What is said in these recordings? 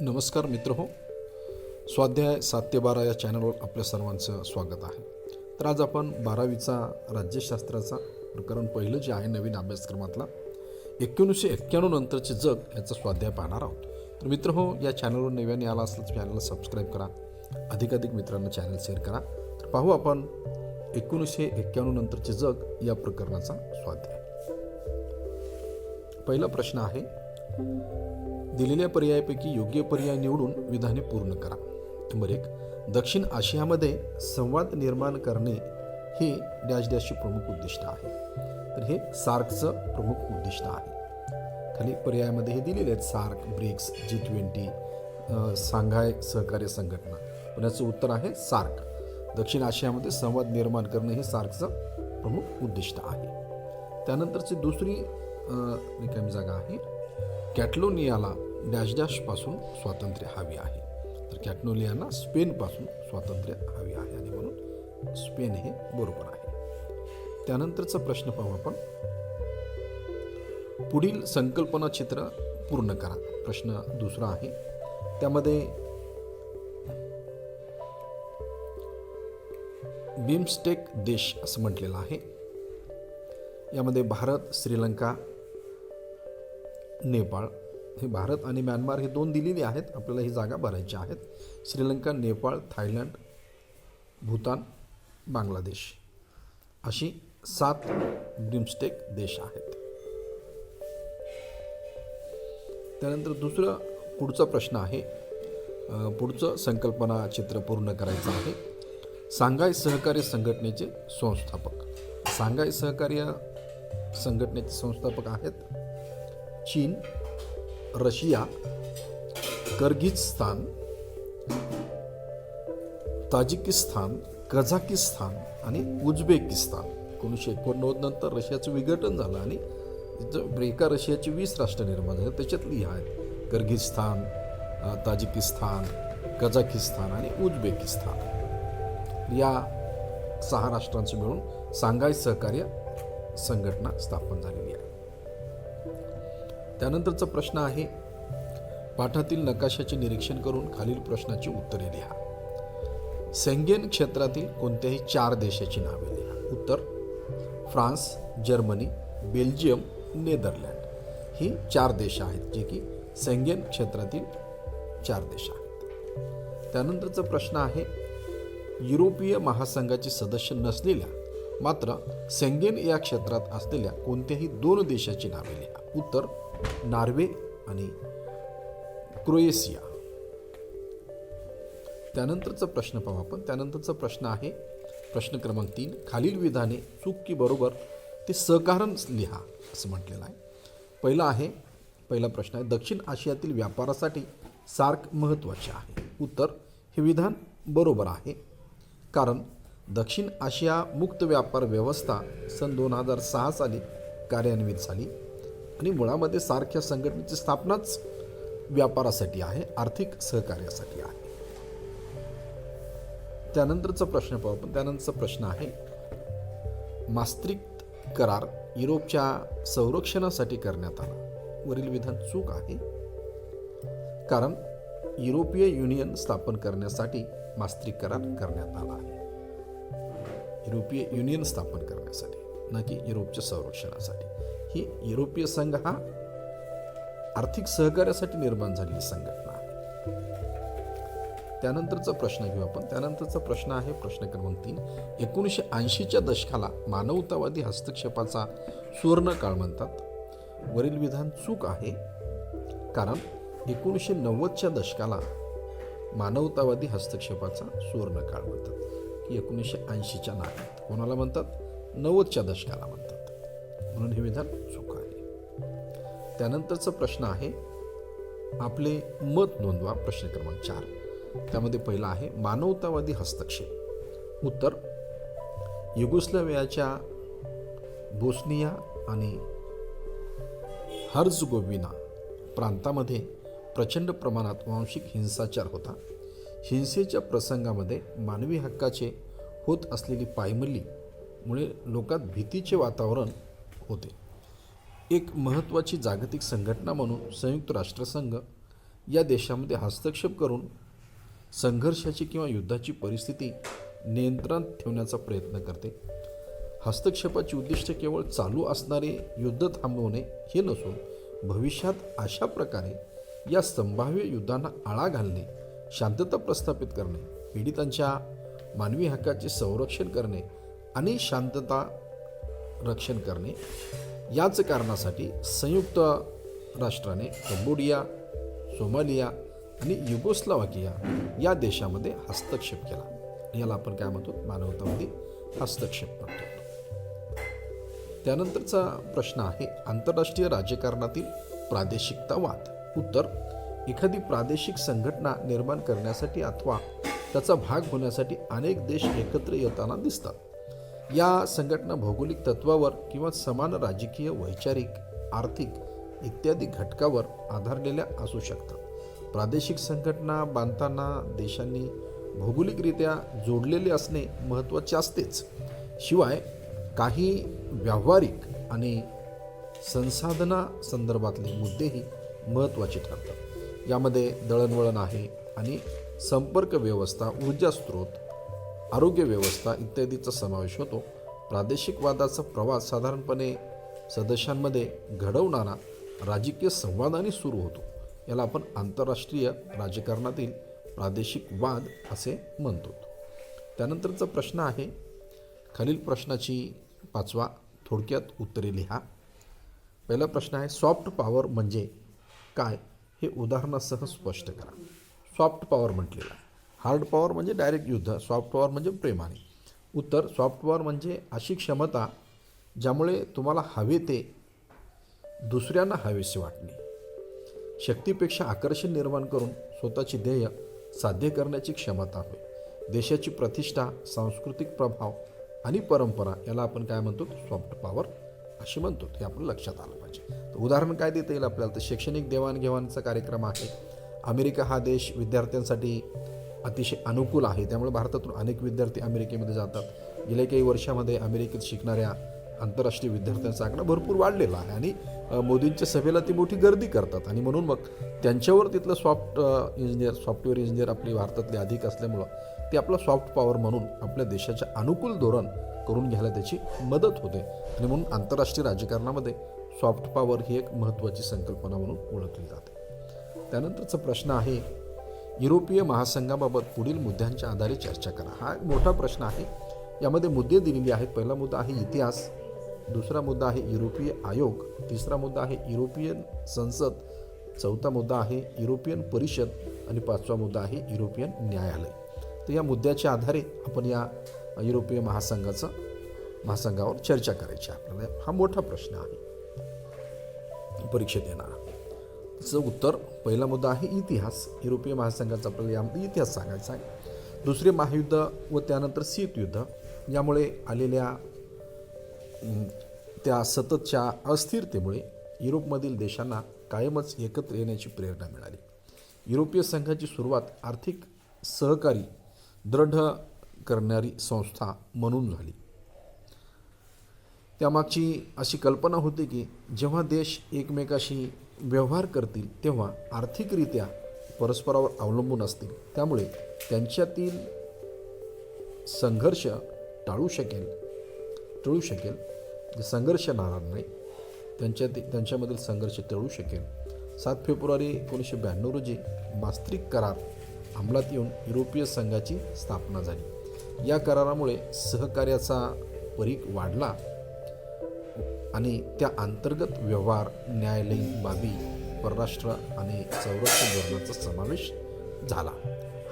नमस्कार मित्र हो. स्वाध्याय सात ते बारा या चॅनलवर आपल्या सर्वांचं स्वागत आहे. तर आज आपण बारावीचा राज्यशास्त्राचा प्रकरण पहिलं जे आहे नवीन अभ्यासक्रमातला एकोणीसशे एक्क्याण्णव नंतरचे जग याचा स्वाध्याय पाहणार आहोत. तर मित्र हो या चॅनलवर नव्याने आला असलं तर चॅनलला सबस्क्राईब करा. अधिकाधिक मित्रांना चॅनल शेअर करा. तर पाहू आपण एकोणीसशे एक्क्याण्णव नंतरचे जग या प्रकरणाचा स्वाध्याय. पहिला प्रश्न आहे दिलेल्या पर्यायापैकी योग्य पर्याय निवडून विधाने पूर्ण करा. नंबर एक दक्षिण आशियामध्ये संवाद निर्माण करणे हे डॅश डॅशचे प्रमुख उद्दिष्ट आहे. तर हे सार्कचं प्रमुख उद्दिष्ट आहे. खाली पर्यायामध्ये हे दिलेले आहेत SAARC BRICS G twenty Shanghai सहकार्य संघटना. पण याचं उत्तर आहे सार्क. दक्षिण आशियामध्ये संवाद निर्माण करणे हे सार्कचं प्रमुख उद्दिष्ट आहे. त्यानंतरची दुसरी अ, रिकामी जागा आहे. कॅटलोनियाला डॅश डॅशपासून स्वातंत्र्य हवी आहे. तर कॅटलोनियाला स्पेनपासून स्वातंत्र्य हवी आहे आणि म्हणून स्पेन हे बरोबर आहे. त्यानंतरचा प्रश्न पाहू आपण. पुढील संकल्पना चित्र पूर्ण करा. प्रश्न दुसरा आहे. त्यामध्ये बिमस्टेक देश असं म्हटलेलं आहे. यामध्ये भारत श्रीलंका नेपाळ. हे भारत आणि म्यानमार हे दोन दिलेली आहेत. आपल्याला ही जागा भरायची आहेत. श्रीलंका नेपाळ थायलंड भूतान बांगलादेश. अशी सात ब्रिमस्टेक देश आहेत. त्यानंतर दुसरा पुढचा प्रश्न आहे. पुढचं संकल्पना चित्र पूर्ण करायचं आहे. सांघाय सहकार्य संघटनेचे संस्थापक. सांघाय सहकार्य संघटनेचे संस्थापक आहेत. चीन रशिया कर्गिस्तान ताजिकिस्तान कझाकिस्तान आणि उझबेकिस्तान. एकोणीसशे एकोणनव्वद नंतर रशियाचं विघटन झालं आणि तिथं म्हणजे एका रशियाची वीस राष्ट्र निर्माण झाली. त्याच्यातली आहेत कर्गिस्तान ताजिकिस्तान कझाकिस्तान आणि उझबेकिस्तान. या सहा राष्ट्रांचं मिळून सांघाय सहकार्य संघटना स्थापन झालेली आहे. त्यानंतरचा प्रश्न आहे पाठातील नकाशाचे निरीक्षण करून खालील प्रश्नाची उत्तरे लिहा. सेंगेन क्षेत्रातील कोणत्याही चार देशाची नावे लिहा. उत्तर फ्रान्स जर्मनी बेल्जियम नेदरलँड. ही चार देश आहेत जे की सेंगेन क्षेत्रातील चार देश आहेत. त्यानंतरचा प्रश्न आहे युरोपीय महासंघाचे सदस्य नसलेल्या मात्र सेंगेन या क्षेत्रात असलेल्या कोणत्याही दोन देशाची नावे लिहा. उत्तर नॉर्वे आणि क्रोएशिया. त्यानंतरचा प्रश्न पाहू आपण. त्यानंतरचा प्रश्न आहे प्रश्न क्रमांक तीन खालील विधाने चूक की बरोबर ते सहकारण लिहा असं म्हटलेलं आहे. पहिला आहे पहिला प्रश्न आहे दक्षिण आशियातील व्यापारासाठी सार्क महत्त्वाचे आहे. उत्तर हे विधान बरोबर आहे. कारण दक्षिण आशिया मुक्त व्यापार व्यवस्था सन दोन हजार सहा साली कार्यान्वित झाली. आणि मुळामध्ये सारख्या संघटनेची स्थापनाच व्यापारासाठी आहे आर्थिक सहकार्यासाठी आहे. त्यानंतरचा प्रश्न पाहू आपण. त्यानंतरचा प्रश्न आहे मास्त्रिक करार युरोपच्या संरक्षणासाठी करण्यात आला. वरील विधान चूक आहे. कारण युरोपीय युनियन स्थापन करण्यासाठी मास्त्रिक करार करण्यात आला आहे. युरोपीय युनियन स्थापन करण्यासाठी ना की युरोपच्या संरक्षणासाठी. ही युरोपीय संघ हा आर्थिक सहकार्यासाठी निर्माण झालेली संघटना. त्यानंतरचा प्रश्न घेऊ आपण. त्यानंतरचा प्रश्न आहे प्रश्न क्रमांक तीन. एकोणीसशे ऐंशीच्या दशकाला मानवतावादी हस्तक्षेपाचा सुवर्णकाळ म्हणतात. वरील विधान चूक आहे. कारण एकोणीसशे नव्वदच्या दशकाला मानवतावादी हस्तक्षेपाचा सुवर्णकाळ म्हणतात. की एकोणीसशे ऐंशीच्या नागात कोणाला म्हणतात? नव्वदच्या दशकाला म्हणतात. म्हणून हे विधान चूक आहे त्यानंतरचा प्रश्न आहे आपले मत नोंदवा प्रश्न क्रमांक चार. त्यामध्ये पहिला आहे मानवतावादी हस्तक्षेप. उत्तर युगोस्लावियाच्या बोस्निया आणि हर्झगोविना प्रांतामध्ये प्रचंड प्रमाणात वांशिक हिंसाचार होता. हिंसेच्या प्रसंगामध्ये मानवी हक्काचे होत असलेली पायमल्लीमुळे लोकात भीतीचे वातावरण होते. एक महत्त्वाची जागतिक संघटना म्हणून संयुक्त राष्ट्रसंघ या देशामध्ये हस्तक्षेप करून संघर्षाची किंवा युद्धाची परिस्थिती नियंत्रणात ठेवण्याचा प्रयत्न करते. हस्तक्षेपाची उद्दिष्ट केवळ चालू असणारे युद्ध थांबवणे हे नसून भविष्यात अशा प्रकारे या संभाव्य युद्धांना आळा घालणे शांतता प्रस्थापित करणे पीडितांच्या मानवी हक्काचे संरक्षण करणे आणि शांतता रक्षण करणे. याच कारणासाठी संयुक्त राष्ट्राने कंबोडिया सोमालिया आणि युगोस्लावाकिया या देशामध्ये हस्तक्षेप केला. याला आपण काय म्हणतो? मानवतावादी हस्तक्षेप म्हणतो. त्यानंतरचा प्रश्न आहे आंतरराष्ट्रीय राजकारणातील प्रादेशिकतावाद उत्तर एखादी प्रादेशिक संघटना निर्माण करण्यासाठी अथवा त्याचा भाग होण्यासाठी अनेक देश एकत्र येताना दिसतात. या संघटना भौगोलिक तत्वावर किंवा समान राजकीय वैचारिक आर्थिक इत्यादी घटकावर आधारलेल्या असू शकतात. प्रादेशिक संघटना बांधताना देशांनी भौगोलिकरित्या जोडलेले असणे महत्त्वाचे असतेच. शिवाय काही व्यावहारिक आणि संसाधना संदर्भातले मुद्देही महत्त्वाचे ठरतात. यामध्ये दळणवळण आहे आणि संपर्क व्यवस्था ऊर्जा स्रोत आरोग्य व्यवस्था इत्यादीचा समावेश होतो. प्रादेशिक वादाचा प्रवास साधारणपणे सदस्यांमध्ये घडवणारा राजकीय संवादाने सुरू होतो. याला आपण आंतरराष्ट्रीय राजकारणातील प्रादेशिक वाद असे म्हणतो. त्यानंतरचा प्रश्न आहे खालील प्रश्नाची पाचवा थोडक्यात उत्तरे लिहा. पहिला प्रश्न आहे सॉफ्ट पॉवर म्हणजे काय? हे उदाहरणासह स्पष्ट करा. सॉफ्ट पॉवर म्हटलेलं आहे. हार्ड पॉवर म्हणजे डायरेक्ट युद्ध सॉफ्ट पॉवर म्हणजे प्रेमाने. उत्तर सॉफ्ट पॉवर म्हणजे अशी क्षमता ज्यामुळे तुम्हाला हवे ते दुसऱ्यांना हवेसे वाटणे. शक्तीपेक्षा आकर्षण निर्माण करून स्वतःची ध्येय साध्य करण्याची क्षमता होय. देशाची प्रतिष्ठा सांस्कृतिक प्रभाव आणि परंपरा याला आपण काय म्हणतो? सॉफ्ट पॉवर असे म्हणतो. हे आपण लक्षात आलं पाहिजे. तर उदाहरण काय देता येईल आपल्याला? तर शैक्षणिक देवाणघेवाणचा कार्यक्रम आहे. अमेरिका हा देश विद्यार्थ्यांसाठी अतिशय अनुकूल आहे. त्यामुळे भारतातून अनेक विद्यार्थी अमेरिकेमध्ये जातात. गेल्या काही वर्षामध्ये अमेरिकेत शिकणाऱ्या आंतरराष्ट्रीय विद्यार्थ्यांचा आकडा भरपूर वाढलेला आहे आणि मोदींच्या सभेला ती मोठी गर्दी करतात. आणि म्हणून मग त्यांच्यावर तिथलं सॉफ्ट इंजिनियर सॉफ्टवेअर इंजिनियर आपली भारतातले अधिक असल्यामुळं ते आपलं सॉफ्ट पॉवर म्हणून आपल्या देशाच्या अनुकूल धोरण करून घ्यायला त्याची मदत होते. आणि म्हणून आंतरराष्ट्रीय राजकारणामध्ये सॉफ्ट पॉवर ही एक महत्त्वाची संकल्पना म्हणून ओळखली जाते. त्यानंतरचा प्रश्न आहे युरोपीय महासंघाबाबत पुढील मुद्द्यांच्या आधारे चर्चा करा. हा एक मोठा प्रश्न आहे. यामध्ये मुद्दे दिलेले आहेत. पहिला मुद्दा आहे इतिहास. दुसरा मुद्दा आहे युरोपीय आयोग. तिसरा मुद्दा आहे युरोपियन संसद. चौथा मुद्दा आहे युरोपियन परिषद. आणि पाचवा मुद्दा आहे युरोपियन न्यायालय. तर या मुद्द्याच्या आधारे आपण या युरोपीय महासंघाचं महासंघावर चर्चा करायची. आहे आपल्याला हा मोठा प्रश्न आहे. परीक्षेत येणारा त्याचं उत्तर. पहिला मुद्दा आहे इतिहास. युरोपीय महासंघाचा आपल्याला यामध्ये इतिहास सांगायचा आहे. दुसरे महायुद्ध व त्यानंतर शीतयुद्ध यामुळे आलेल्या त्या सततच्या अस्थिरतेमुळे युरोपमधील देशांना कायमच एकत्र येण्याची प्रेरणा मिळाली. युरोपीय संघाची सुरुवात आर्थिक सहकारी दृढ करणारी संस्था म्हणून झाली. त्यामागची अशी कल्पना होती की जेव्हा देश एकमेकाशी व्यवहार करतील तेव्हा आर्थिकरित्या परस्परावर अवलंबून असतील. त्यामुळे त्यांच्यातील संघर्ष टाळू शकेल. टळू शकेल. जे संघर्ष राहणार नाही. त्यांच्या त्यांच्यामधील संघर्ष टळू शकेल. सात फेब्रुवारी एकोणीसशे ब्याण्णव रोजी मास्त्रिक करार अंमलात येऊन युरोपीय संघाची स्थापना झाली. या करारामुळे सहकार्याचा परीख वाढला. आणि त्या अंतर्गत व्यवहार न्यायालयीन बाबी परराष्ट्र आणि संरक्षण धोरणाचा समावेश झाला.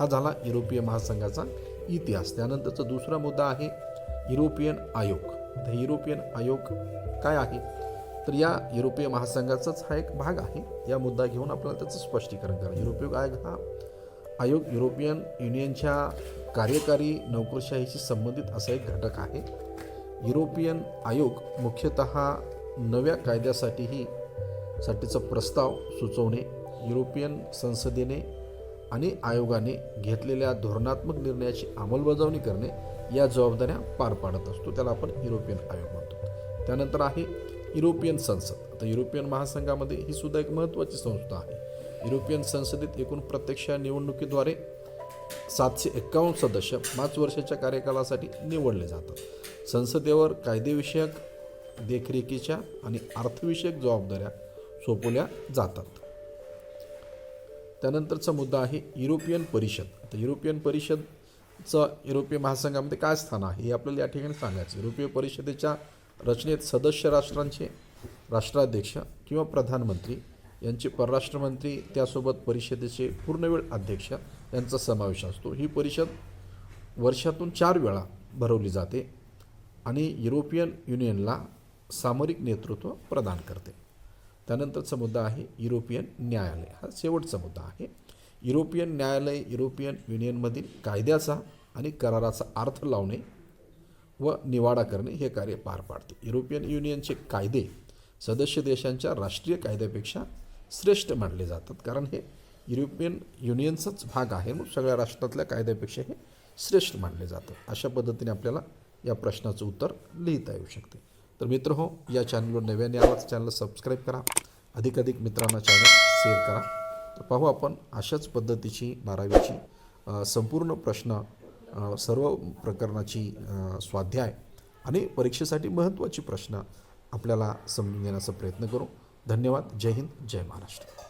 हा झाला युरोपीय महासंघाचा इतिहास. त्यानंतरचा दुसरा मुद्दा आहे युरोपियन आयोग. तर युरोपियन आयोग काय आहे? तर या युरोपीय महासंघाचाच हा एक भाग आहे. या मुद्दा घेऊन आपल्याला त्याचं स्पष्टीकरण करा युरोपीय आयोग हा आयोग युरोपियन युनियनच्या कार्यकारी नोकरशाहीशी संबंधित असा एक घटक आहे. युरोपियन आयोग मुख्यतः नव्या कायद्यासाठीही साठीचा प्रस्ताव सुचवणे युरोपियन संसदेने आणि आयोगाने घेतलेल्या धोरणात्मक निर्णयाची अंमलबजावणी करणे या जबाबदाऱ्या पार पाडत असतो. त्याला आपण युरोपियन आयोग म्हणतो. त्यानंतर आहे युरोपियन संसद. आता युरोपियन महासंघामध्ये ही सुद्धा एक महत्त्वाची संस्था आहे. युरोपियन संसदेत एकूण प्रत्यक्ष निवडणुकीद्वारे सातशे एक्कावन्न सदस्य पाच वर्षाच्या कार्यकालासाठी निवडले जातात. संसदेवर कायदेविषयक देखरेखीच्या आणि अर्थविषयक जबाबदाऱ्या सोपवल्या जातात. त्यानंतरचा मुद्दा आहे युरोपियन परिषद. आता युरोपियन परिषदचं युरोपीय महासंघामध्ये काय स्थान आहे हे आपल्याला या ठिकाणी सांगायचं युरोपीय परिषदेच्या रचनेत सदस्य राष्ट्रांचे राष्ट्राध्यक्ष किंवा प्रधानमंत्री यांचे परराष्ट्रमंत्री त्यासोबत परिषदेचे पूर्णवेळ अध्यक्ष यांचा समावेश असतो. ही परिषद वर्षातून चार वेळा भरवली जाते. आणि युरोपियन युनियनला सामरिक नेतृत्व प्रदान करते. त्यानंतरचा मुद्दा आहे युरोपियन न्यायालय. हा शेवटचा मुद्दा आहे. युरोपियन न्यायालय युरोपियन युनियनमधील कायद्याचा आणि कराराचा अर्थ लावणे व निवाडा करणे हे कार्य पार पाडते. युरोपियन युनियनचे कायदे सदस्य देशांच्या राष्ट्रीय कायद्यापेक्षा श्रेष्ठ मानले जातात. कारण हे युरोपियन युनियनचाच भाग आहे. मग सगळ्या राष्ट्रातल्या कायद्यापेक्षा हे श्रेष्ठ मानले जातं अशा पद्धतीने आपल्याला या प्रश्नाचं उत्तर लिहिता येऊ शकते. तर मित्र हो या चॅनलवर नव्याने आवाज चॅनल सबस्क्राईब करा. अधिकाधिक मित्रांना चॅनल शेअर करा. तर पाहू आपण अशाच पद्धतीची बारावीची संपूर्ण प्रश्न सर्व प्रकरणाची स्वाध्याय आणि परीक्षेसाठी महत्त्वाची प्रश्न आपल्याला समजून घेण्याचा प्रयत्न करू. धन्यवाद. जय हिंद. जय महाराष्ट्र.